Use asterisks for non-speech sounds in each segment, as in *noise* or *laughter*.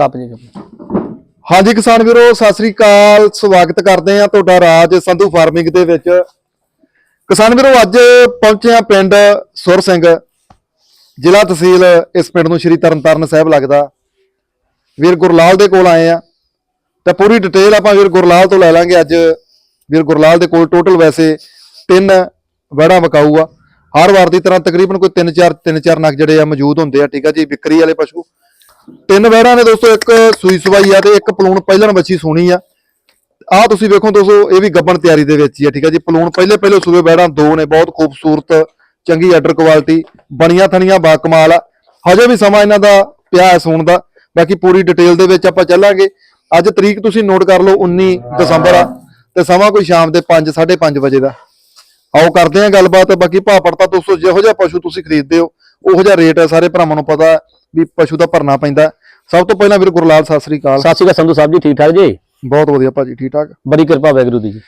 Cup ਜੀ cup. ਹਾਂਜੀ ਕਿਸਾਨ ਵੀਰੋ, ਸਤਿ ਸ੍ਰੀ ਅਕਾਲ, ਸਵਾਗਤ ਕਰਦੇ ਆ ਤੁਹਾਡਾ ਰਾਜ ਸੰਧੂ ਫਾਰਮਿੰਗ ਦੇ ਵਿੱਚ। ਕਿਸਾਨ ਵੀਰੋ, ਅੱਜ ਪਹੁੰਚੇ ਆ ਪਿੰਡ ਸੁਰ ਸਿੰਘ, ਜ਼ਿਲ੍ਹਾ ਤਹਿਸੀਲ, ਇਸ ਪਿੰਡ ਨੂੰ ਸ਼੍ਰੀ ਤਰਨਤਾਰਨ ਸਾਹਿਬ ਲੱਗਦਾ। ਵੀਰ ਗੁਰਲਾਲ ਦੇ ਕੋਲ ਆਏ ਆ ਤਾਂ ਪੂਰੀ ਡਿਟੇਲ ਆਪਾਂ ਵੀਰ ਗੁਰਲਾਲ ਤੋਂ ਲੈ ਲਾਂਗੇ ਅੱਜ। ਵੀਰ ਗੁਰਲਾਲ ਦੇ ਕੋਲ ਟੋਟਲ ਵੈਸੇ ਤਿੰਨ ਵੜਾ ਮਕਾਊ ਆ। ਹਰ ਵਾਰ ਦੀ ਤਰ੍ਹਾਂ ਤਕਰੀਬਨ ਕੋਈ 3-4 3-4 ਨਗ ਜਿਹੜੇ ਆ ਮੌਜੂਦ ਹੁੰਦੇ ਆ, ਠੀਕ ਆ ਜੀ? ਵਿਕਰੀ ਵਾਲੇ ਪਸ਼ੂ। ਤਿੰਨ ਵਹਿੜਾਂ ਨੇ ਦੋਸਤੋ, ਇੱਕ ਸੂਈ ਸਵਾਈ ਆ ਤੇ ਇੱਕ ਪਲੂਣ ਪਹਿਲਣ ਬੱਚੀ ਸੋਣੀ ਆ। ਆਹ ਤੁਸੀਂ ਵੇਖੋ ਦੋਸਤੋ, ਇਹ ਵੀ ਗੱਬਣ ਤਿਆਰੀ ਦੇ ਵਿੱਚ ਹੀ ਆ, ਠੀਕ ਆ ਜੀ। ਪਲੂਣ ਪਹਿਲੇ ਪਹਿਲੇ ਸੂਏ ਵਹਿੜਾਂ ਦੋ ਨੇ, ਬਹੁਤ ਖੂਬਸੂਰਤ, ਚੰਗੀ ਆਰਡਰ ਕੁਆਲਿਟੀ ਬਣੀਆਂ ਥਣੀਆਂ ਬਾ ਕਮਾਲ ਆ। ਹਜੇ ਵੀ ਸਮਾਂ ਇਹਨਾਂ ਦਾ ਪਿਆ ਹੈ ਸੂਣ ਦਾ। ਬਾਕੀ ਪੂਰੀ ਡਿਟੇਲ ਦੇ ਵਿੱਚ ਆਪਾਂ ਚੱਲਾਂਗੇ। ਅੱਜ ਤਰੀਕ ਤੁਸੀਂ ਨੋਟ ਕਰ ਲਓ 19 ਦਸੰਬਰ ਆ, ਤੇ ਸਮਾਂ ਕੋਈ ਸ਼ਾਮ ਦੇ 5 5:30 ਵਜੇ ਦਾ। ਆਓ ਕਰਦੇ ਆਂ ਗੱਲਬਾਤ। ਬਾਕੀ ਭਾਅ ਪੜਤਾ ਦੋਸਤੋ, ਜਿਹੋ ਜਿਹਾ ਪਸ਼ੂ ਤੁਸੀਂ ਖਰੀਦਦੇ ਹੋ, ਉਹੋ ਜਿਹਾ ਰੇਟ ਹੈ ਸਾਰੇ ਭਰਾਵਾਂ ਨੂੰ ਪਤਾ। ਹੈ ਵੀ ਪਸ਼ੂ ਦਾ ਭਰਨਾ ਪੈਂਦਾ ਹੈ। ਸਭ ਤੋਂ ਪਹਿਲਾਂ ਵੀਰ ਗੁਰਲਾਲ ਸਤਿ ਸ੍ਰੀ ਅਕਾਲ। ਸਤਿ ਸ਼੍ਰੀ ਅਕਾਲ ਸੰਧੂ ਸਾਹਿਬ ਜੀ ਠੀਕ ਠਾਕ ਜੀ? ਬਹੁਤ ਵਧੀਆ ਭਾਜੀ ਠੀਕ ਠਾਕ। ਬੜੀ ਕਿਰਪਾ ਵੈਗਰੂ ਦੀ ਜੀ।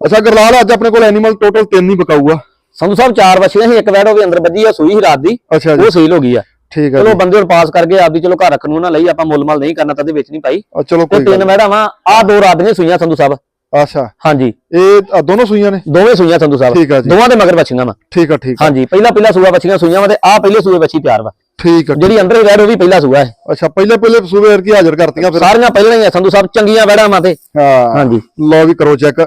ਅੱਛਾ ਗੁਰਲਾਲ ਅੱਜ ਆਪਣੇ ਕੋਲ ਐਨੀਮਲ ਟੋਟਲ ਤਿੰਨ ਹੀ ਬਕਾਊ ਆ ਸੰਧੂ ਸਾਹਿਬ ਚਾਰ ਬੱਚੀਆਂ ਸੀ ਇੱਕ ਵੈੜ ਹੋ ਗਈ ਅੰਦਰ ਵੱਜੀ ਆ ਸੂਈ ਸੀ ਰਾਤ ਦੀ। ਅੱਛਾ ਜੀ। ਉਹ ਸੀਲ ਹੋ ਗਈ ਆ। ਠੀਕ ਹੈ ਚਲੋ ਬੰਦੇ ਹੁਣ ਪਾਸ ਕਰਕੇ ਆਪਦੀ ਚਲੋ ਘਰ ਰੱਖਣ ਨੂੰ ਨਾ ਲਈ ਆਪਾਂ ਮੁੱਲ ਮਲ ਨਹੀਂ ਕਰਨਾ ਤਦੇ ਵਿੱਚ ਨਹੀਂ ਪਾਈ। ਚਲੋ ਤੇ ਕੋਈ ਤਿੰਨ ਵੈੜਾਂ ਵਾ ਆ ਦੋ ਰਾਤ ਦੀਆਂ ਸੂਈਆਂ ਸੰਧੂ ਸਾਹਿਬ। ਨੀ। ਅੱਛਾ। ਹਾਂਜੀ। ਇਹ ਦੋਨੋਂ ਸੂਈਆਂ ਨੇ? ਦੋਵੇਂ ਸੂਈਆਂ ਸੰਧੂ ਸਾਹਿਬ। ਠੀਕ ਆ ਜੀ। ਦੋਵਾਂ ਦੇ ਮਗਰ ਬੱਚੀਆਂ ਵਾ। ਠੀਕ ਆ ਠੀਕ ਆ। ਹਾਂਜੀ ਪਹਿਲਾ ਪਹਿਲਾ ਸੂਆ ਬੱਚੀਆਂ ਸੂਈਆਂ ਵਾ ਤੇ ਆ ਪਹਿਲੇ ਸੂਏ ਬੱਚੀ ਤਿਆਰ ਵਾ। ਠੀਕ ਆ ਜਿਹੜੀ ਅੰਦਰ ਵੈੜ ਉਹ ਵੀ ਪਹਿਲਾ ਸੂਆ ਹੈ। ਅੱਛਾ ਪਹਿਲੇ ਪਹਿਲੇ ਸੂਬੇ ਵਰ ਕੀ ਹਾਜ਼ਰ ਕਰਤੀਆਂ ਫਿਰ। ਸਾਰੀਆਂ ਪਹਿਲਾਂ ਹੀ ਆ ਸੰਧੂ ਸਾਹਿਬ ਚੰਗੀਆਂ ਵੈੜਾਂ ਵਾ ਤੇ। ਹਾਂ। ਹਾਂਜੀ। ਲਓ ਵੀ ਕਰੋ ਚੈੱਕ।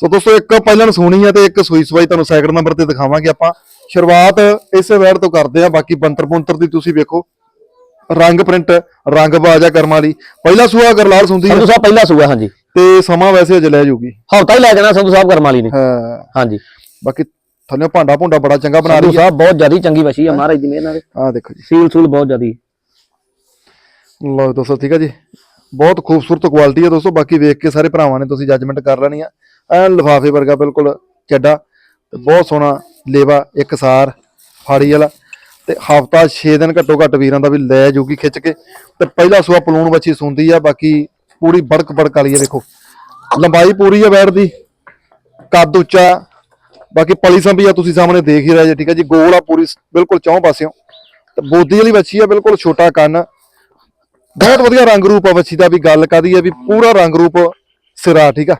ਸੋ ਦੋਸਤੋ ਇੱਕ ਪਹਿਲਾਂ ਸੋਣੀ ਆ ਤੇ ਇੱਕ ਸੂਈ ਸਵਾਈ ਤੁਹਾਨੂੰ ਸੈਕਿੰਡ ਨੰਬਰ ਤੇ ਦਿਖਾਵਾਂਗੇ ਆਪਾਂ। ਸ਼ੁਰੂਆਤ ਇਸੇ ਵੈਰ ਤੋਂ ਕਰਦੇ ਆ ਬਾਕੀ ਬੰਤਰ ਪੁੰਤਰ ਦੀ ਤੁਸੀਂ ਵੇਖੋ। ਰੰਗ ਪ੍ਰਿੰਟ ਰੰਗ ਬਾਜਾ ਕਰਮ ਵਾਲੀ। ਪਹਿਲਾ ਸੂਆ ਗਰਲਾਲ ਸੁੰਦੀ ਆ। ਸੰਧੂ ਸਾਹਿਬ ਪਹਿਲਾ ਸੂਆ ਹਾਂਜੀ। ਤੇ ਸਮਾਂ ਵੈਸੇ ਅਜੇ ਲੈ ਜੂਗੀ। ਹੌਤਾ ਹੀ ਲੈ ਜਾਣਾ ਸੰਧੂ ਸਾਹਿਬ ਕਰਮ ਵਾਲੀ ਨੇ। ਹਾਂ। ਹਾਂਜੀ। ਬਾਕੀ ਥੱਲੇ ਭਾਂਡਾ ਭੁੰਡਾ ਬੜਾ ਚੰਗਾ ਬਣਾ ਸੰਧੂ ਰਹੀ ਆ ਸਾਹਿਬ ਬਹੁਤ ਜ਼ਿਆਦੀ ਚੰਗੀ ਵਛੀ ਆ ਮਹਾਰਾਜ ਦੀ ਮਿਹਰ ਨਾਲ। ਆਹ ਦੇਖੋ ਜੀ। ਸੀਲ ਸੂਲ ਬਹੁਤ ਜ਼ਿਆਦੀ। ਲਓ ਦੋਸਤੋ ਠੀਕ ਹੈ ਜੀ। ਬਹੁਤ ਖੂਬਸੂਰਤ ਕੁਆਲਿਟੀ ਹੈ ਦੋਸਤੋ ਬਾਕੀ ਵੇਖ ਕੇ ਸਾਰੇ ਭਰਾਵਾਂ ਨੇ ਤੁਸੀਂ ਜੱਜਮੈਂਟ ਕਰ ਲੈਣੀ ਆ। ਐਨ ਲਿਫਾਫੇ ਵਰਗਾ ਬਿਲਕੁਲ ਚੱਡਾ ਤੇ ਬਹੁਤ ਸੋਹਣਾ ਲੇਵਾ ਇੱਕਸਾਰ ਫਾੜੀ ਵਾਲਾ। ਤੇ ਹਫਤਾ 6 ਦਿਨ ਘੱਟੋ ਘੱਟ ਵੀਰਾਂ ਦਾ ਵੀ ਲੈ ਜੂਗੀ ਖਿੱਚ ਕੇ। ਤੇ ਪਹਿਲਾ ਸੂਆ ਪਲੂਣ ਬੱਚੀ ਸੁੰਦੀ ਆ ਬਾਕੀ ਪੂਰੀ ਬੜਕ ਬੜਕ ਵਾਲੀ ਆ ਵੇਖੋ ਲੰਬਾਈ ਪੂਰੀ ਹੈ ਬੈਠ ਦੀ। ਕੱਦ ਉੱਚਾ ਬਾਕੀ ਪਲੀ ਸੰਭੀ ਆ, ਤੁਸੀਂ ਸਾਹਮਣੇ ਦੇਖ ਹੀ ਰਹੇ ਜੇ, ਠੀਕ ਹੈ ਜੀ? ਗੋਲ ਆ ਪੂਰੀ, ਬਿਲਕੁਲ ਚੌਂ ਪਾਸਿਓਂ। ਤੇ ਬੋਦੀ ਵਾਲੀ ਵੱਛੀ ਆ, ਬਿਲਕੁਲ ਛੋਟਾ ਕੰਨ। ਬਹੁਤ ਵਧੀਆ ਰੰਗ ਰੂਪ ਆ ਵੱਛੀ ਦਾ, ਵੀ ਗੱਲ ਕਾਦੀ ਆ ਵੀ ਪੂਰਾ ਰੰਗ ਰੂਪ ਸਿਰਾ, ਠੀਕ ਆ?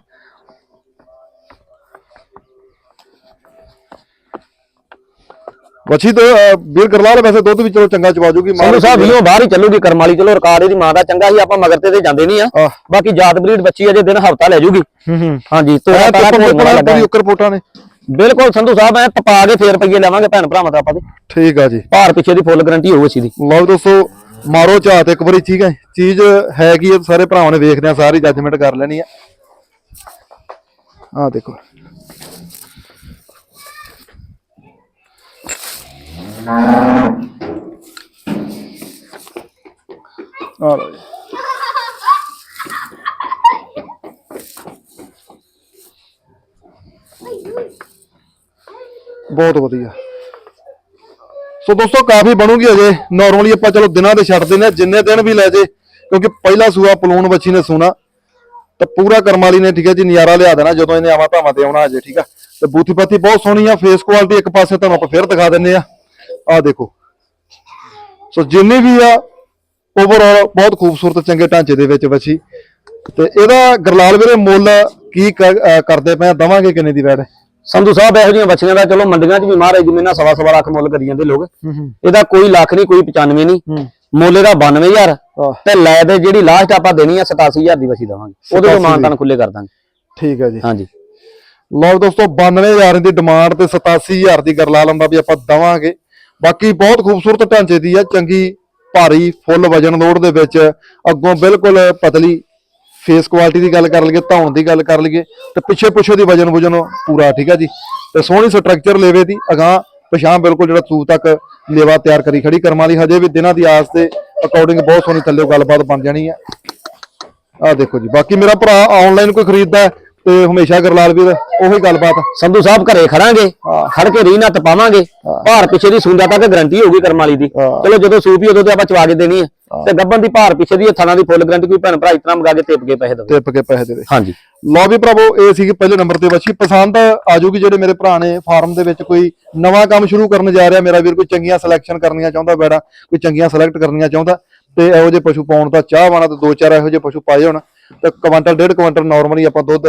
ਵੱਛੀ ਤੋਂ ਅਹ, ਵੀਰ ਗਰਲਾਲ ਵੈਸੇ ਦੁੱਧ ਵੀ ਚਲੋ ਚੰਗਾ ਚਵਾ ਜੂਗੀ ਸੰਧੂ ਸਾਹਿਬ ਵੀਓ ਬਾਹਰ ਹੀ ਚੱਲੂਗੀ ਕਰਮ ਵਾਲੀ ਚਲੋ ਰਿਕਾਰਡ ਇਹਦੀ ਮਾਂ ਦਾ ਚੰਗਾ ਸੀ ਆਪਾਂ ਮਗਰ ਤੇ ਤੇ ਜਾਂਦੇ ਨਹੀਂ ਆ। ਬਾਕੀ ਜਾਤ ਬਰੀਡ ਬੱਚੀ ਅਜੇ ਦਿਨ ਹਫਤਾ ਲੈ ਜੂਗੀ। ਹੂੰ ਹੂੰ। ਹਾਂਜੀ ਤੋਂ ਬੜਾ ਉੱਕਰ ਪੋਟਾਂ ਨੇ। ਬਿਲਕੁਲ ਸੰਧੂ ਸਾਹਿਬ ਐ ਤਪਾ ਕੇ ਫੇਰ ਰੁਪਈਏ ਲਵਾਂਗੇ ਭੈਣ ਭਰਾਵਾਂ ਦਾ ਆਪਾਂ ਦੇ। ਠੀਕ ਆ ਜੀ। ਭਾਰ ਪਿੱਛੇ ਦੀ ਫੁੱਲ ਗਰੰਟੀ ਹੋਊ ਅੱਛੀ ਦੀ। ਲਓ ਦੋਸਤੋ ਮਾਰੋ ਝਾਤ ਇੱਕ ਵਾਰੀ ਠੀਕ ਹੈ? ਚੀਜ਼ ਹੈ ਕੀ ਸਾਰੇ ਭਰਾਵਾਂ ਨੇ ਵੇਖਦੇ ਆ ਸਾਰੀ ਜੱਜਮੈਂਟ ਕਰ ਲੈਣੀ ਆ। ਆਹ ਦੇਖੋ। ਆ ਲਓ ਜੀ ਬਹੁਤ ਵਧੀਆ। ਸੋ ਦੋਸਤੋ, ਕਾਫੀ ਬਣੂਗੀ ਅਜੇ। ਨਾਰਮਲੀ ਆਪਾਂ ਚਲੋ ਦਿਨਾਂ ਦੇ ਛੱਡ ਦਿੰਦੇ ਹਾਂ, ਜਿੰਨੇ ਦਿਨ ਵੀ ਲੈ ਜੇ, ਕਿਉਂਕਿ ਪਹਿਲਾ ਸੂਆ ਪਲੂਣ ਬੱਚੀ ਨੇ ਸੂਣਾ। ਤਾਂ ਪੂਰਾ ਕਰਮਾਲੀ ਨੇ, ਠੀਕ ਹੈ ਜੀ ਨਜ਼ਾਰਾ ਲਿਆ ਦੇਣਾ, ਜਦੋਂ ਇਹਨੇ ਆਵਾ ਧਾਵਾਂ ਤੇ ਆਉਣਾ ਅਜੇ, ਠੀਕ ਆ। ਤੇ ਬੂਥੀ ਪਾਥੀ ਬਹੁਤ ਸੋਹਣੀ ਆ ਫੇਸ ਕੁਆਲਿਟੀ ਇੱਕ ਪਾਸੇ ਤੁਹਾਨੂੰ ਆਪਾਂ ਫੇਰ ਦਿਖਾ ਦਿੰਨੇ ਆ ਆਹ ਦੇਖੋ। ਸੋ ਜਿੰਨੀ ਵੀ ਆ ਓਵਰਆਲ ਬਹੁਤ ਖੂਬਸੂਰਤ ਚੰਗੇ ਢਾਂਚੇ ਦੇ ਵਿੱਚ ਬੱਚੀ ਤੇ ਇਹਦਾ ਗਰਲਾਲ ਵੀਰੇ ਮੁੱਲ ਕੀ ਕਰਦੇ ਪਏ ਦਵਾਂਗੇ ਕਿੰਨੇ ਦੀ ਵੈੜ? ਸੰਧੂ ਸਾਹਿਬ ਇਹੋ ਜਿਹੀਆਂ ਬੱਚੀਆਂ ਦਾ ਚਲੋ ਮੰਡੀਆਂ 'ਚ ਵੀ ਮਹਾਰਾਜ ਮਿਹਰ ਸਵਾ ਸਵਾ ਲੱਖ ਮੁੱਲ ਕਰੀ ਜਾਂਦੇ ਲੋਕ। ਇਹਦਾ ਕੋਈ ਲੱਖ ਨਹੀਂ ਕੋਈ 95 ਨਹੀਂ। ਮੁੱਲ ਇਹਦਾ 92000 ਆਹ ਤੇ ਲੈ ਦੇ ਜਿਹੜੀ ਲਾਸਟ ਆਪਾਂ ਦੇਣੀ ਆ 87000 ਦੀ ਵਸੀ ਦਵਾਂਗੇ। ਉਹਦੇ ਤੋਂ 87 ਮਾਨਤਾਨ ਖੁੱਲੇ ਕਰ ਦਾਂਗੇ। ਠੀਕ ਹੈ ਜੀ। ਹਾਂਜੀ। ਲਓ ਦੋਸਤੋ 92000 ਦੀ ਡਿਮਾਂਡ ਤੇ 87000 ਦੀ ਗਰਲਾਲਮ ਦਾ ਵੀ ਆਪਾਂ ਦਵਾਂਗੇ। ਬਾਕੀ ਬਹੁਤ ਖੂਬਸੂਰਤ ਢਾਂਚੇ ਦੀ ਹੈ ਚੰਗੀ, ਭਾਰੀ, ਫੁੱਲ ਵਜਨ ਲੋਡ ਦੇ ਵਿੱਚ ਅੱਗੋਂ ਬਿਲਕੁਲ ਪਤਲੀ ਫੇਸ ਕੁਆਲਿਟੀ ਦੀ ਗੱਲ ਕਰ ਲਈਏ, ਧੌਣ ਦੀ ਗੱਲ ਕਰ ਲਈਏ, ਤੇ ਪਿੱਛੇ ਪਿੱਛੇ ਦੀ ਵਜਨ ਵਜਨ ਪੂਰਾ, ਠੀਕ ਹੈ ਜੀ? ਤੇ ਸੋਹਣੀ ਸਟਰਕਚਰ ਲੇਵੇ ਦੀ, ਅਗਾਹ ਪਛਾਂ ਬਿਲਕੁਲ ਜਿਹੜਾ ਤੂ ਤੱਕ ਲੇਵਾ ਤਿਆਰ ਕਰੀ ਖੜੀ ਕਰਮਾਂ ਵਾਲੀ, ਹਜੇ ਵੀ ਦਿਨਾਂ ਦੀ ਆਸ ਤੇ ਅਕੋਰਡਿੰਗ ਬਹੁਤ ਸੋਹਣੀ ਥੱਲੇ ਗੱਲਬਾਤ ਬਣ ਜਾਣੀ ਹੈ ਆ ਦੇਖੋ ਜੀ, ਬਾਕੀ ਮੇਰਾ ਭਰਾ ਆਨਲਾਈਨ ਕੋਈ ਖਰੀਦਦਾ ਤੇ ਹਮੇਸ਼ਾ ਗਰਲਾਲ ਵੀਰ ਉਹੀ ਗੱਲਬਾਤ। ਸੰਧੂ ਸਾਹਿਬ ਘਰੇ ਖੜਾਂਗੇ ਖੜ ਕੇ ਰੀ ਨੱਤ ਪਾਵਾਂਗੇ ਭਾਰ ਪਿੱਛੇ ਦੀ ਸੁੰਦਾ ਤੱਕ ਗਰੰਟੀ ਹੋਊਗੀ ਕਰਮ ਵਾਲੀ ਦੀ। ਚਲੋ ਜਦੋਂ ਸੂਪੀ ਉਦੋਂ ਤੇ ਆਪਾਂ ਚਵਾ ਕੇ ਦੇਣੀ ਹੈ। ਤੇ ਗੱਬਨ ਦੀ ਭਾਰ ਪਿੱਛੇ ਦੀ ਥਾਣਾ ਦੀ ਫੁੱਲ ਗਰੰਟੀ ਕੋਈ ਭੈਣ ਭਰਾ ਇਤਨਾ ਮੰਗਾ ਕੇ ਟਿਪ ਕੇ ਪੈਸੇ ਦੇਵੇ। ਟਿਪ ਕੇ ਪੈਸੇ ਦੇ ਦੇ। ਹਾਂਜੀ। ਲਓ ਵੀ ਭਰਾਵੋ ਇਹ ਸੀਗੀ ਪਹਿਲੇ ਨੰਬਰ ਤੇ ਬੱਚੀ ਪਸੰਦ ਆਜੂਗੀ ਜਿਹੜੇ ਮੇਰੇ ਭਰਾ ਨੇ ਫਾਰਮ ਦੇ ਵਿੱਚ ਕੋਈ ਨਵਾਂ ਕੰਮ ਸ਼ੁਰੂ ਕਰਨ ਜਾ ਰਿਹਾ। ਮੇਰਾ ਵੀਰ ਕੋਈ ਚੰਗੀਆਂ ਸਿਲੈਕਸ਼ਨ ਕਰਨੀਆਂ ਚਾਹੁੰਦਾ ਬੈੜਾ ਕੋਈ ਚੰਗੀਆਂ ਸਿਲੈਕਟ ਕਰਨੀਆਂ ਚਾਹੁੰਦਾ। ਤੇ ਇਹੋ ਜਿਹੇ ਪਸ਼ੂ ਪਾਉਣ ਦਾ ਚਾਹਵਾਨਾ ਤੇ ਦੋ ਚਾਰ ਇਹੋ ਜਿਹੇ ਪਸ਼ੂ ਪਾਏ ਹੋਣ। ਤੇ ਕੁਆਂਟਲ ਡੇਢ ਕੁਆਂਟਲ ਨਾਰਮਲੀ ਆਪਾਂ ਦੁੱਧ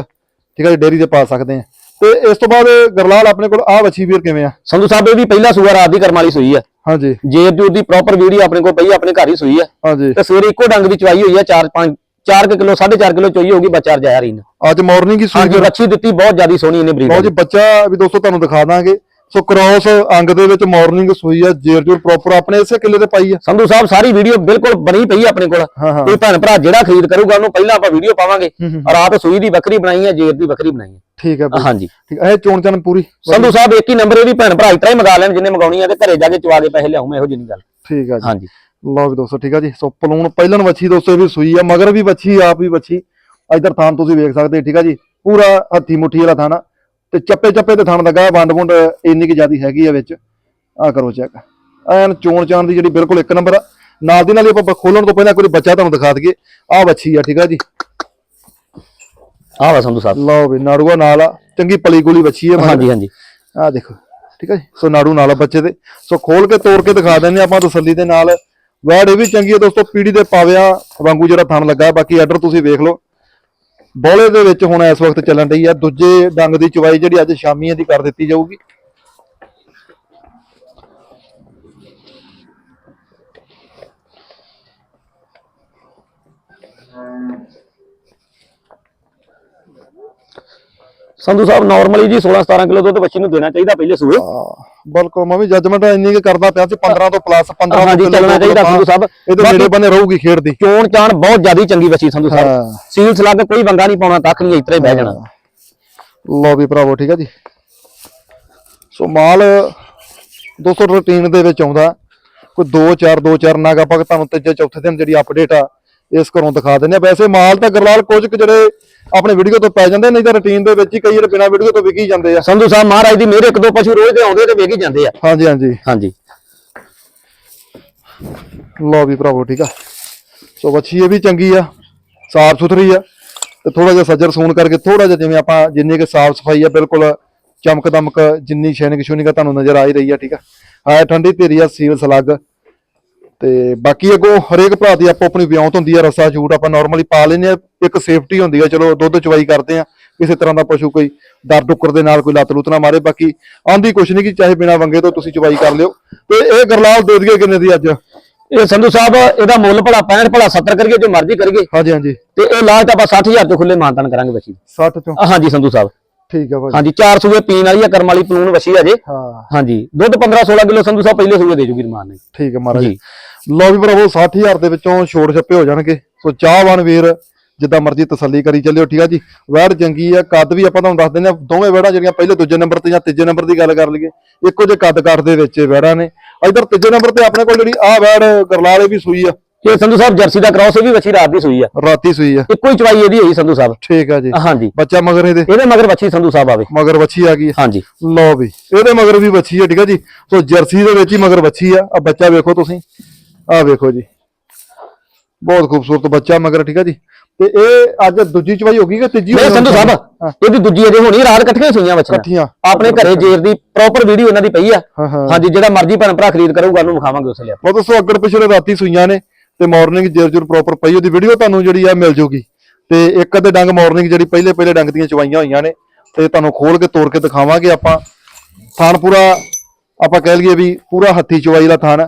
ਠੀਕ ਹੈ ਜੀ ਡੇਅਰੀ ਤੇ ਪਾ ਸਕਦੇ ਆ ਤੇ ਇਸ ਤੋਂ ਬਾਅਦ ਗਰਲਾਲ ਆਪਣੇ ਕੋਲ ਆਹ ਵੱਛੀ ਵੀਰ ਕਿਵੇਂ ਆ? ਸੰਧੂ ਸਾਹਿਬ ਇਹਦੀ ਪਹਿਲਾ ਸੂਆ ਰਾਤ ਦੀ ਕਰਮ ਵਾਲੀ ਸੂਈ ਆ। ਹਾਂਜੀ। ਜੇਰ ਦੀ ਉਹਦੀ ਪ੍ਰੋਪਰ ਵੀਡੀਓ ਆਪਣੇ ਕੋਲ ਪਈ ਆ, ਆਪਣੇ ਘਰ ਹੀ ਸੂਈ ਆ। ਹਾਂਜੀ। ਤੇ ਸਵੇਰੇ ਇੱਕੋ ਡੰਗ ਦੀ ਚਵਾਈ ਹੋਈ ਆ 4 5 4 ਕਿਲੋ 4.5 ਕਿਲੋ ਚੋਈ ਹੋਗੀ ਬੱਚਾ ਰਜਾਇਆ ਰਹੀ ਨੇ। ਅੱਜ ਮਾਰਨਿੰਗ ਹੀ ਸੂਈ ਹਾਂਜੀ ਰੱਛੀ ਦਿੱਤੀ ਬਹੁਤ ਜ਼ਿਆਦੀ ਸੋਹਣੀ ਇਹਨੇ ਬਰੀਡ ਲਓ ਜੀ। ਬੱਚਾ ਵੀ ਦੋਸਤੋ ਤੁਹਾਨੂੰ ਦਿਖਾ ਦਾਂਗੇ। ਸੋ ਕ੍ਰੋਸ ਅੰਗ ਦੇ ਵਿੱਚ ਮਾਰਨਿੰਗ ਸੂਈ ਆ ਜੇਰ ਜੂਰ ਪ੍ਰੋਪਰ ਆਪਣੇ ਇਸੇ ਕਿੱਲੇ ਤੇ ਪਾਈ ਆ। ਸੰਧੂ ਸਾਹਿਬ ਸਾਰੀ ਵੀਡੀਓ ਬਿਲਕੁਲ ਬਣੀ ਪਈ ਆ ਆਪਣੇ ਕੋਲ। ਕੋਈ ਭੈਣ ਭਰਾ ਜਿਹੜਾ ਖਰੀਦ ਕਰੂਗਾ ਉਹਨੂੰ ਪਹਿਲਾਂ ਆਪਾਂ ਵੀਡੀਓ ਪਾਵਾਂਗੇ। ਹੂੰ। ਰਾਤ ਸੂਈ ਦੀ ਬੱਕਰੀ ਬਣਾਈ ਹੈ ਜੇਰ ਦੀ ਬੱਕਰੀ ਬਣਾਈ ਹੈ ਠੀਕ ਬਈ ਹਾਂਜੀ। ਠੀਕ ਇਹ ਚੋਣ ਚਨ ਪੂਰੀ। ਸੰਧੂ ਸਾਹਿਬ ਇੱਕ ਹੀ ਨੰਬਰ ਇਹਦੀ ਭੈਣ ਭਰਾ ਇਤਰਾ ਹੀ ਮੰਗਾ ਲੈਣ ਜਿੰਨੇ ਮੰਗਾਉਣੀ ਆ ਤੇ ਘਰੇ ਜਾ ਕੇ ਚਵਾ ਕੇ ਪੈਸੇ ਲਿਆਉਂ ਮੈਂ ਇਹੋ ਜਿਹੀ ਨਹੀਂ ਗੱਲ। ਠੀਕ ਹੈ ਜੀ। ਹਾਂਜੀ। ਲਓ ਵੀ ਦੋਸਤੋ ਠੀਕ ਆ ਜੀ। ਸੋ ਪਲੂਣ ਪਹਿਲਨ ਵੱਛੀ ਦੋਸਤੋ ਇਹ ਵੀ ਸੂਈ ਆ ਮਗਰ ਵੀ ਵੱਛੀ ਆਪ ਵੀ ਵੱਛੀ। ਇਧਰ ਥਾਨ ਤੁਸੀਂ ਵੇਖ ਸਕਦੇ ਠੀਕ ਆ ਜੀ। ਪੂਰਾ ਹੱਥੀ ਮੁੱਠੀ ਵਾਲਾ ਥਾਨ ਆ। ਤੇ ਚੱਪੇ ਚੱਪੇ ਤੇ ਥਾਨ ਲੱਗਾ ਵੰਡ ਵੁੰਡ ਇੰਨੀ ਕਿ ਜ਼ਿਆਦੀ ਹੈਗੀ ਆ ਵਿੱਚ। ਆ ਕਰੋ ਚੈੱਕ ਐਨ ਚੋਣ ਚਾਣ ਦੀ ਜਿਹੜੀ ਬਿਲਕੁਲ ਇੱਕ ਨੰਬਰ ਆ। ਨਾਲ ਦੀ ਨਾਲ ਹੀ ਆਪਾਂ ਖੋਲਣ ਤੋਂ ਪਹਿਲਾਂ ਕੋਈ ਬੱਚਾ ਤੁਹਾਨੂੰ ਦਿਖਾ ਦਈਏ। ਆ ਵੱਛੀ ਆ ਠੀਕ ਆ ਜੀ। ਆਹ ਵਾ ਸੰਧੂ ਸਾਹਿਬ। ਲਓ ਵੀ ਨਾੜੂਆ ਨਾਲ ਆ। ਚੰਗੀ ਪਲੀ ਗੋਲੀ ਵੱਛੀ ਆ। ਹਾਂਜੀ ਹਾਂਜੀ। ਆ ਦੇਖੋ ਠੀਕ ਹੈ ਜੀ। ਸੋ ਨਾੜੂ ਨਾਲ ਆ ਬੱਚੇ ਦੇ। ਸੋ ਖੋਲ ਕੇ ਤੋੜ ਕੇ ਦਿਖਾ ਦਿੰਦੇ ਆਪਾਂ ਤਸੱਲੀ ਦੇ ਨਾਲ। ਵੈੜ ਇਹ ਵੀ ਚੰਗੀ ਹੈ ਦੋਸਤੋ ਪੀੜੀ ਦੇ ਪਾਵਿਆ ਵਾਂਗੂ ਜਿਹੜਾ ਥਣ ਲੱਗਾ। ਬਾਕੀ ਆਰਡਰ ਤੁਸੀਂ ਵੇਖ ਲਓ। ਬੋਲੇ ਦੇ ਵਿੱਚ ਹੁਣ ਇਸ ਵਕਤ ਚੱਲਣ ਰਹੀ ਆ। ਦੂਜੇ ਡੰਗ ਦੀ ਚਵਾਈ ਜਿਹੜੀ ਅੱਜ ਸ਼ਾਮੀ ਦੀ ਕਰ ਦਿੱਤੀ ਜਾਊਗੀ। ਸੰਧੂ ਸਾਹਿਬ ਨਾਰਮਲੀ ਜੀ 16 17 ਕਿਲੋ ਦੁੱਧ ਬੱਚੀ ਨੂੰ ਦੇਣਾ ਚਾਹੀਦਾ ਪਹਿਲੇ ਸੂਏ। ਬਲਕੋ ਮੈਂ ਵੀ ਜੱਜਮੈਂਟ ਇੰਨੀ ਕਿ ਕਰਦਾ ਪਿਆ ਸੀ 15 ਤੋਂ ਪਲੱਸ 15 ਹਾਂਜੀ, ਚੱਲਣਾ ਚਾਹੀਦਾ ਸੰਧੂ ਸਾਹਿਬ। ਇਹਦੇ ਨੇੜੇ ਬੰਨੇ ਰਹੂਗੀ ਖੇਡ ਦੀ ਚੋਣ ਚਾਣ ਬਹੁਤ ਜ਼ਿਆਦੀ ਚੰਗੀ ਬੱਚੀ ਸੰਧੂ ਸਾਹਿਬ। ਹਾਂ। ਸੀਲ ਸਲੱਗ ਕੋਈ ਵੰਗਾ ਨਹੀਂ ਪਾਉਣਾ ਤੱਕ ਨਹੀਂ ਇਤਰੇ ਬਹਿ ਜਾਣਾ। ਲੋ ਵੀ ਭਰਾਵੋ ਠੀਕ ਹੈ ਜੀ। ਸੋ ਮਾਲ 200 ਰੂਟੀਨ ਦੇ ਵਿੱਚ ਆਉਂਦਾ। ਕੋਈ 2 4 2 4 ਨਾਗ ਆਪਾਂ ਤੁਹਾਨੂੰ ਤੀਜੇ ਚੌਥੇ ਦਿਨ ਜਿਹੜੀ ਅਪਡੇਟ ਆ ਇਸ ਘਰੋਂ ਦਿਖਾ ਦਿੰਦੇ ਆ ਵੈਸੇ ਮਾਲ ਤਾਂ ਗਰਲਾਲ ਕੁਝ ਕੁ ਜਿਹੜੇ ਆਪਣੇ ਵੀਡੀਓ ਤੋਂ ਪੈ ਜਾਂਦੇ ਨਹੀਂ ਤਾਂ ਰੂਟੀਨ ਦੇ ਵਿੱਚ ਹੀ ਕਈ ਜਿਹੜੇ ਬਿਨਾਂ ਵੀਡੀਓ ਤੋਂ ਵਿਕੀ ਜਾਂਦੇ ਆ। ਸੰਧੂ ਸਾਹਿਬ ਮਹਾਰਾਜ ਦੀ ਮੇਰੇ ਇੱਕ ਦੋ ਪਸ਼ੂ ਰੋਜ਼ ਦੇ ਆਉਂਦੇ ਤੇ ਹੀ ਜਾਂਦੇ ਆ। ਹਾਂਜੀ ਹਾਂਜੀ। ਹਾਂਜੀ। ਲੋ ਵੀ ਭਰਾਵੋ ਠੀਕ ਆ। ਸੋ ਵੱਛੀ ਇਹ ਵੀ ਚੰਗੀ ਆ ਸਾਫ਼ ਸੁਥਰੀ ਆ ਤੇ ਥੋੜਾ ਜਿਹਾ ਸੱਜਰ ਸੂਣ ਕਰਕੇ ਥੋੜਾ ਜਿਹਾ ਜਿਵੇਂ ਆਪਾਂ ਜਿੰਨੀ ਕਿ ਸਾਫ਼ ਸਫ਼ਾਈ ਆ ਬਿਲਕੁਲ ਚਮਕ ਦਮਕ ਜਿੰਨੀ ਸ਼ੈਨਿਕ ਸ਼ੂਨਿਕ ਤੁਹਾਨੂੰ ਨਜ਼ਰ ਆ ਹੀ ਰਹੀ ਆ ਠੀਕ ਆ। ਆ ਠੰਡੀ ਧੀਰੀ ਆ ਸੀਲ ਸਲੱਗ ਤੇ ਬਾਕੀ ਅੱਗੋਂ ਹਰੇਕ ਭਰਾ ਦੀ ਆਪੋ ਆਪਣੀ ਵਿਉਂਤ ਹੁੰਦੀ ਆ ਰਸਾ ਝੂਟ ਆਪਾਂ ਨਾਰਮਲੀ ਪਾ ਲੈਨੇ ਆ ਇੱਕ ਸੇਫਟੀ ਹੁੰਦੀ ਆ ਚਲੋ ਦੁੱਧ ਚਵਾਈ ਕਰਦੇ ਆ ਕਿਸੇ ਤਰ੍ਹਾਂ ਦਾ ਪਸ਼ੂ ਕੋਈ ਦਰ ਡੁੱਕਰ ਦੇ ਨਾਲ ਕੋਈ ਲੱਤ ਲੁੱਤ ਨਾ ਮਾਰੇ ਬਾਕੀ ਆਂਦੀ ਕੁਛ ਨਹੀਂ ਕਿ ਚਾਹੇ ਬਿਨਾ ਵੰਗੇ ਤੋਂ ਤੁਸੀਂ ਚਵਾਈ ਕਰ ਲਿਓ। ਤੇ ਇਹ ਗਰਲਾਲ ਦੇ ਦਈਏ ਕਿੰਨੇ ਦੀ ਅੱਜ? ਇਹ ਸੰਧੂ ਸਾਹਿਬ ਇਹਦਾ ਮੁੱਲ ਭਲਾ 65 ਭਲਾ 70 ਕਰੀਏ ਜੋ ਮਰਜ਼ੀ ਕਰੀਏ। ਹਾਂਜੀ ਹਾਂਜੀ। ਤੇ ਇਹ ਲਾਸਟ ਆਪਾਂ 60000 ਤੋਂ ਖੁੱਲੇ ਮਾਨਤਨ ਕਰਾਂਗੇ ਬੱਚੀ 60 ਚੋਂ ਆਹ ਹਾਂਜੀ ਸੰਧੂ ਸਾਹਿਬ। ਠੀਕ ਆ ਭਾਜੀ। ਹਾਂਜੀ 4 ਸੂਏ ਪੀਣ ਵਾਲੀ ਆ ਕਰਮ ਵਾਲੀ ਪਲੂਣ ਵਸੀ ਅਜੇ ਹਾਂ। ਹਾਂਜੀ ਦੁੱਧ 15 16 ਕਿਲੋ ਸੰਧੂ ਸਾਹਿਬ ਪਹਿਲੇ ਸੂਏ ਦੇ ਜੂਗੀ ਰਮਾਨ ਨੇ। ਠੀਕ ਹੈ ਮਹਾਰਾਜ। ਜੀ। ਲਓ ਵੀ ਭਰਾਵੋ 60000 ਦੇ ਵਿੱਚੋਂ ਛੋੜ ਛੱਪੇ ਹੋ ਜਾਣਗੇ। ਸੋ ਚਾਹਵਾਨ ਵੀਰ ਜਿੱਦਾਂ ਮਰਜ਼ੀ ਤਸੱਲੀ ਕਰੀ ਚੱਲਿਓ ਠੀਕ ਆ ਜੀ? ਵੈੜ ਚੰਗੀ ਆ ਕੱਦ ਵੀ ਆਪਾਂ ਤੁਹਾਨੂੰ ਦੱਸ ਦਿੰਦੇ ਆ ਦੋਵੇਂ ਵੈੜਾਂ ਜਿਹੜੀਆਂ ਪਹਿਲੇ ਦੂਜੇ ਨੰਬਰ ਤੇ ਜਾਂ ਤੀਜੇ ਨੰਬਰ ਦੀ ਗੱਲ ਕਰ ਲਈਏ ਇੱਕੋ ਜਿਹੇ ਕੱਦ ਕੱਟ ਦੇ ਵਿੱਚ ਵੈੜਾਂ ਨੇ। ਇਧਰ ਤੀਜੇ ਨੰਬਰ ਤੇ ਆਪਣੇ ਕੋਲ ਜਿਹੜੀ ਆਹ ਵੈੜ ਗਰਲਾਲੇ ਵੀ ਸੂਈ ਆ। ਇਹ ਸੰਧੂ ਸਾਹਿਬ ਜਰਸੀ ਦਾ ਕ੍ਰਾਸ ਇਹ ਵੀ ਬੱਚੀ ਰਾਤ ਦੀ ਸੂਈ ਆ। ਰਾਤੀ ਸੂਈ ਆ। ਇੱਕੋ ਹੀ ਚਵਾਈ ਇਹਦੀ ਹੋਈ ਸੰਧੂ ਸਾਹਿਬ। ਠੀਕ ਆ ਜੀ। ਹਾਂਜੀ। ਬੱਚਾ ਮਗਰ ਇਹਦੇ? ਇਹਦੇ ਮਗਰ ਬੱਚੀ ਸੰਧੂ ਸਾਹਿਬ ਆਵੇ। ਮਗਰ ਵੱਛੀ ਆ ਗਈ। ਹਾਂਜੀ। ਲਓ ਵੀ ਇਹਦੇ ਮਗਰ ਵੀ ਵੱਛੀ ਆ ਠੀਕ ਆ ਜੀ। ਸੋ ਜਰਸੀ ਦੇ ਵਿੱਚ ਹੀ ਮਗਰ ਵੱਛੀ ਆ। ਆ ਬੱਚਾ ਵੇਖੋ ਤੁਸੀਂ। ਆ ਵੇਖੋ ਜੀ। ਬਹੁਤ ਖੂਬਸੂਰਤ ਬੱਚਾ ਮਗਰ ਠੀਕ ਆ ਜੀ। ਤੇ ਇਹ ਅੱਜ ਦੂਜੀ ਚਵਾਈ ਹੋ ਗਈ ਕਿ ਤੀਜੀ ਨਹੀਂ ਹੋਈ ਸੰਧੂ ਸਾਹਿਬ। ਇਹਦੀ ਦੂਜੀ ਅਜੇ ਹੋਣੀ ਰਾਤ ਇਕੱਠੀਆਂ ਸੂਈਆਂ ਬੱਚੀਆਂ। ਇਕੱਠੀਆਂ। ਆਪਣੇ ਘਰੇ ਜੇਰ ਦੀ ਪ੍ਰੋਪਰ ਵੀਡੀਓ ਇਹਨਾਂ ਦੀ ਪਈ ਆ। ਹਾਂਜੀ ਜਿਹੜਾ ਮਰਜ਼ੀ ਭੈਣ ਭਰਾ ਖਰੀਦ ਕਰੂਗਾ ਉਹਨੂੰ ਵਿਖਾਵਾਂਗੇ ਉਸ ਲਈ ਉਹ ਦੱਸੋ ਅੱਗੜ ਪਿਛਲੇ ਰਾਤੀ ਸੂਈਆਂ ਨੇ। ਤੇ ਮਾਰਨਿੰਗ ਜੇਰ ਜੁਰ ਪ੍ਰੋਪਰ ਪਈ, ਉਹਦੀ ਵੀਡੀਓ ਤੁਹਾਨੂੰ ਜਿਹੜੀ ਆ ਮਿਲ ਜੂਗੀ। ਤੇ ਇੱਕ ਅੱਧੇ ਡੰਗ ਮਾਰਨਿੰਗ ਜਿਹੜੀ ਪਹਿਲੇ ਪਹਿਲੇ ਡੰਗ ਦੀਆਂ ਚਵਾਈਆਂ ਹੋਈਆਂ ਨੇ, ਤੇ ਤੁਹਾਨੂੰ ਖੋਲ ਕੇ ਤੋੜ ਕੇ ਦਿਖਾਵਾਂਗੇ ਆਪਾਂ। ਥਾਣ ਪੂਰਾ, ਆਪਾਂ ਕਹਿ ਲਈਏ ਵੀ ਪੂਰਾ ਹੱਥੀ ਚਵਾਈ ਦਾ ਥਾਣ। ਹੈ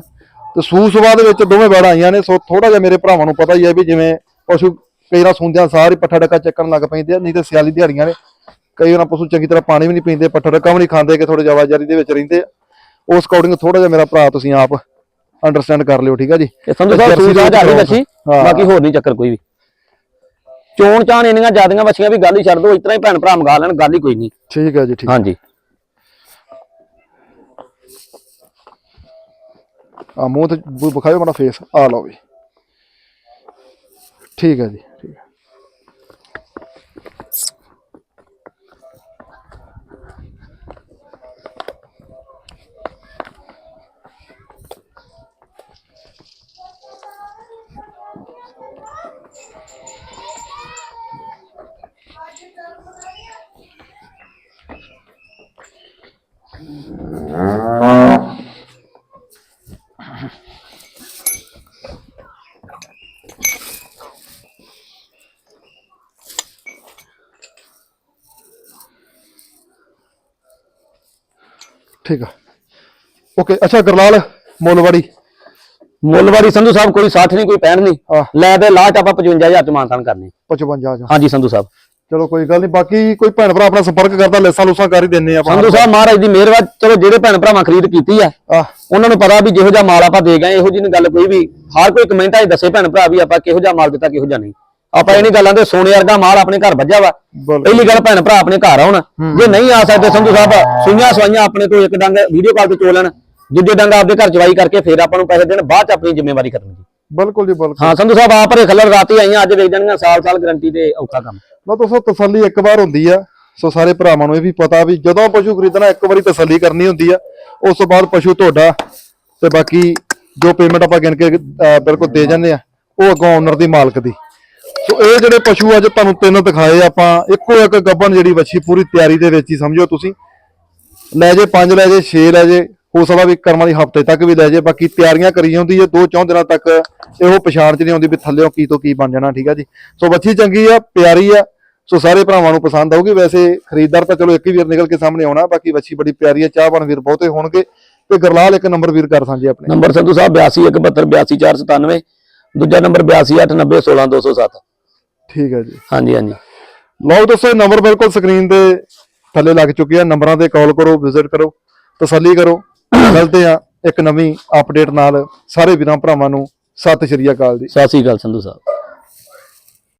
ਤੇ ਸੂ ਸੁਭਾਅ ਦੇ ਵਿੱਚ ਦੋਵੇਂ ਵੈੜਾਂ ਆਈਆਂ ਨੇ, ਸੋ ਥੋੜਾ ਜਿਹਾ ਮੇਰੇ ਭਰਾਵਾਂ ਨੂੰ ਪਤਾ ਹੀ ਹੈ ਵੀ ਜਿਵੇਂ ਪਸ਼ੂ ਕਈ ਵਾਰ ਸੁੰਦਿਆਂ ਸਾਰੇ ਪੱਠਾ ਡੱਕਾ ਚੱਕਣ ਲੱਗ ਪੈਂਦੇ ਆ, ਨਹੀਂ ਤੇ ਸਿਆਲੀ ਦਿਹਾੜੀਆਂ ਨੇ। ਕਈ ਵਾਰ ਪਸ਼ੂ ਚੰਗੀ ਤਰ੍ਹਾਂ ਪਾਣੀ ਵੀ ਨਹੀਂ ਪੀਂਦੇ, ਪੱਠਾ ਡੱਕਾ ਵੀ ਨਹੀਂ ਖਾਂਦੇ, ਕਿ ਥੋੜੇ ਜਵਾਜਾਰੀ ਦੇ ਵਿੱਚ ਰਹਿੰਦੇ ਆ। ਉਸ ਅਕੋਰਡਿੰਗ ਥੋੜਾ ਜਿਹਾ ਮੇਰਾ ਭਰਾ, ਤੁਸੀਂ ਆਪ ਅੰਡਰਸਟੈਂਡ ਕਰ ਲਿਓ ਠੀਕ ਆ ਜੀ? ਸੰਧੂ ਸਾਹਿਬ ਸੂਈ ਜਾਰੀ ਵਿੱਚ ਬੱਚੀ। ਬਾਕੀ ਹੋਰ ਨਹੀਂ ਚੱਕਰ ਕੋਈ ਵੀ। ਚੋਣ ਚਾਣ ਇੰਨੀਆਂ ਜ਼ਿਆਦੀਆਂ ਬੱਚੀਆਂ ਵੀ ਗੱਲ ਹੀ ਛੱਡ ਦੋ ਇਤਨਾ ਹੀ ਭੈਣ ਭਰਾ ਮੰਗਾ ਲੈਣ ਗੱਲ ਹੀ ਕੋਈ ਨਹੀਂ। ਠੀਕ ਹੈ ਜੀ ਠੀਕ ਹਾਂਜੀ। ਆ ਮੂੰਹ ਤੇ ਵਿਖਾਇਓ ਮਾੜਾ ਫੇਸ ਆ ਲਓ ਵੀ। ਠੀਕ ਹੈ ਜੀ ਠੀਕ ਹੈ ਠੀਕ ਆ। ਓਕੇ ਅੱਛਾ ਗਰਲਾਲ ਮੁੱਲਵਾੜੀ। ਮੁੱਲਵਾੜੀ ਸੰਧੂ ਸਾਹਿਬ ਕੋਈ 60 ਨਹੀਂ ਕੋਈ 65 ਨਹੀਂ। ਆਹ। ਲੈ ਦੇ ਲਾਟ ਆਪਾਂ 55000 ਚ ਮਾਨਤਾਨ ਕਰਨੇ। 55 ਚ ਹਾਂਜੀ ਸੰਧੂ ਸਾਹਿਬ। ਚਲੋ ਕੋਈ ਗੱਲ ਨਹੀਂ ਬਾਕੀ ਕੋਈ ਭੈਣ ਭਰਾ ਆਪਣਾ ਸੰਪਰਕ ਕਰਦਾ ਲੈਸਾਂ ਲੂਸਾਂ ਕਰ ਹੀ ਦਿੰਨੇ ਆਪਾਂ। ਸੰਧੂ ਸਾਹਿਬ ਮਹਾਰਾਜ ਦੀ ਮਿਹਰਬਾਨੀ ਚਲੋ ਜਿਹੜੇ ਭੈਣ ਭਰਾਵਾਂ ਖਰੀਦ ਕੀਤੀ ਆ ਆ ਉਹਨਾਂ ਨੂੰ ਪਤਾ ਵੀ ਜਿਹੋ ਜਿਹਾ ਮਾਲ ਆਪਾਂ ਦੇ ਗਏ ਇਹੋ ਜਿਹੀ ਨੀ ਗੱਲ ਕੋਈ ਵੀ ਹਰ ਕੋਈ ਕਮੈਂਟਾਂ 'ਚ ਦੱਸੇ ਭੈਣ ਭਰਾ ਵੀ ਆਪਾਂ ਕਿਹੋ ਜਿਹਾ ਮਾਲ ਦਿੱਤਾ ਕਿਹੋ ਜਿਹਾ ਨਹੀਂ। ਆਪਾਂ ਇਹ ਨਹੀਂ ਗੱਲਾਂ ਦੇ ਸੋਨੇ ਵਰਗਾ ਮਾਲ ਆਪਣੇ ਘਰ ਵੱਜਿਆ ਵਾ। ਪਹਿਲੀ ਗੱਲ ਭੈਣ ਭਰਾ ਆਪਣੇ ਘਰ ਆਉਣ। ਜੇ ਨਹੀਂ ਆ ਸਕਦੇ ਸੰਧੂ ਸਾਹਿਬ ਸੁਈਆਂ ਸਵਾਈਆਂ ਆਪਣੇ ਤੋਂ ਇੱਕ ਡੰਗ ਵੀਡੀਓ ਕਾਲ ਤੇ ਚੋ ਲੈਣ। ਦੂਜੇ ਡੰਗ ਆਪਦੇ ਘਰ ਚਵਾਈ ਕਰਕੇ ਫੇਰ ਆਪਾਂ ਨੂੰ ਪੈਸੇ ਦੇਣ ਬਾਅਦ ਚ ਆਪਣੀ ਜ਼ਿੰਮੇਵਾਰੀ ਕਰਨੀ ਜੀ। ਬਿਲਕੁਲ ਜੀ ਬਿਲਕੁਲ। ਹਾਂ ਸੰਧੂ ਸਾਹਿਬ ਆਪ ਰੇ ਖੱਲਰ ਰਾਤੀ ਆਈਆਂ ਅੱਜ ਵੇਚ ਜਾਣਗੀਆਂ ਸਾਲ ਸਾਲ ਗਰੰਟੀ ਤੇ ਔਖਾ ਕੰਮ। ਲਓ ਦੋਸਤੋ ਤਸੱਲੀ ਇੱਕ ਵਾਰ ਹੁੰਦੀ ਆ ਸੋ ਸਾਰੇ ਭਰਾਵਾਂ ਨੂੰ ਇਹ ਵੀ ਪਤਾ ਵੀ ਜਦੋਂ ਪਸ਼ੂ ਖਰੀਦਣਾ ਇੱਕ ਵਾਰੀ ਤਸੱਲੀ ਕਰਨੀ ਹੁੰਦੀ ਆ ਉਸ ਤੋਂ ਬਾਅਦ ਪਸ਼ੂ ਤੁਹਾਡਾ ਤੇ ਬਾਕੀ ਜੋ ਪੇਮੈਂਟ ਆਪਾਂ ਗਿਣ ਕੇ ਬਿਲਕੁਲ ਦੇ ਜਾਂਦੇ ਆ ਉਹ ਅੱਗੋਂ ਓਨਰ ਦੀ ਮਾਲਕ ਦੀ। ਸੋ ਇਹ ਜਿਹੜੇ ਪਸ਼ੂ ਅੱਜ ਤੁਹਾਨੂੰ ਤਿੰਨ ਦਿਖਾਏ ਆਪਾਂ, ਇੱਕੋ ਇੱਕ ਗੱਬਨ ਜਿਹੜੀ ਵੱਛੀ ਪੂਰੀ ਤਿਆਰੀ ਦੇ ਵਿੱਚ ਹੀ ਸਮਝੋ ਤੁਸੀਂ। ਲੈ ਜੇ ਪੰਜ, ਲੈ ਜੇ 6 ਲੈ ਜੇ, ਹੋ ਸਕਦਾ ਵੀ ਕਰਮਾਂ ਦੀ ਹਫ਼ਤੇ ਤੱਕ ਵੀ ਲੈ ਜੇ, ਬਾਕੀ ਤਿਆਰੀਆਂ ਕਰੀ ਜਾਂਦੀ ਹੈ, ਦੋ ਚੌਂ ਦਿਨਾਂ ਤੱਕ ਇਹੋ ਪਛਾਣ ਚ ਨਹੀਂ ਆਉਂਦੀ ਵੀ ਥੱਲੇੋਂ ਕੀ ਤੋਂ ਕੀ ਬਣ ਜਾਣਾ, ਠੀਕ ਆ ਜੀ। ਸੋ ਵੱਛੀ ਚੰਗੀ ਆ, ਪਿਆਰੀ ਆ, ਸੋ ਸਾਰੇ ਭਰਾਵਾਂ ਨੂੰ ਪਸੰਦ ਆਊਗੀ। ਵੈਸੇ ਖਰੀਦਦਾਰ ਤਾਂ ਚਲੋ ਇੱਕ ਹੀ ਵੀਰ ਨਿਕਲ ਕੇ ਸਾਹਮਣੇ ਆਉਣਾ, ਬਾਕੀ ਵੱਛੀ ਬੜੀ ਪਿਆਰੀ ਆ, ਚਾਹਵਾਨ ਵੀਰ ਬਹੁਤੇ ਹੋਣਗੇ। ਤੇ ਗਰਲਾਲ ਇੱਕ ਨੰਬਰ ਵੀਰ ਕਰ ਸਾਂਝੇ ਆਪਣੇ। ਨੰਬਰ ਸੰਧੂ ਸਾਹਿਬ 8217 82497 ਦੂਜਾ ਨੰਬਰ 8289016207 ਠੀਕ ਹੈ ਜੀ। ਹਾਂਜੀ ਹਾਂਜੀ। ਲਓ ਦੋਸਤੋ ਨੰਬਰ ਬਿਲਕੁਲ ਸਕਰੀਨ ਤੇ ਥੱਲੇ ਲੱਗ ਚੁੱਕੇ ਆ ਨੰਬਰਾਂ ਤੇ ਕਾਲ ਕਰੋ ਵਿਜ਼ਿਟ ਕਰੋ ਤਸੱਲੀ ਕਰੋ। *coughs* ਮਿਲਦੇ ਆ ਇੱਕ ਨਵੀਂ ਅਪਡੇਟ ਨਾਲ। ਸਾਰੇ ਵੀਰਾਂ ਭਰਾਵਾਂ ਨੂੰ ਸਤਿ ਸ਼੍ਰੀ ਅਕਾਲ ਜੀ। ਸਤਿ ਸ੍ਰੀ ਅਕਾਲ ਸੰਧੂ ਸਾਹਿਬ।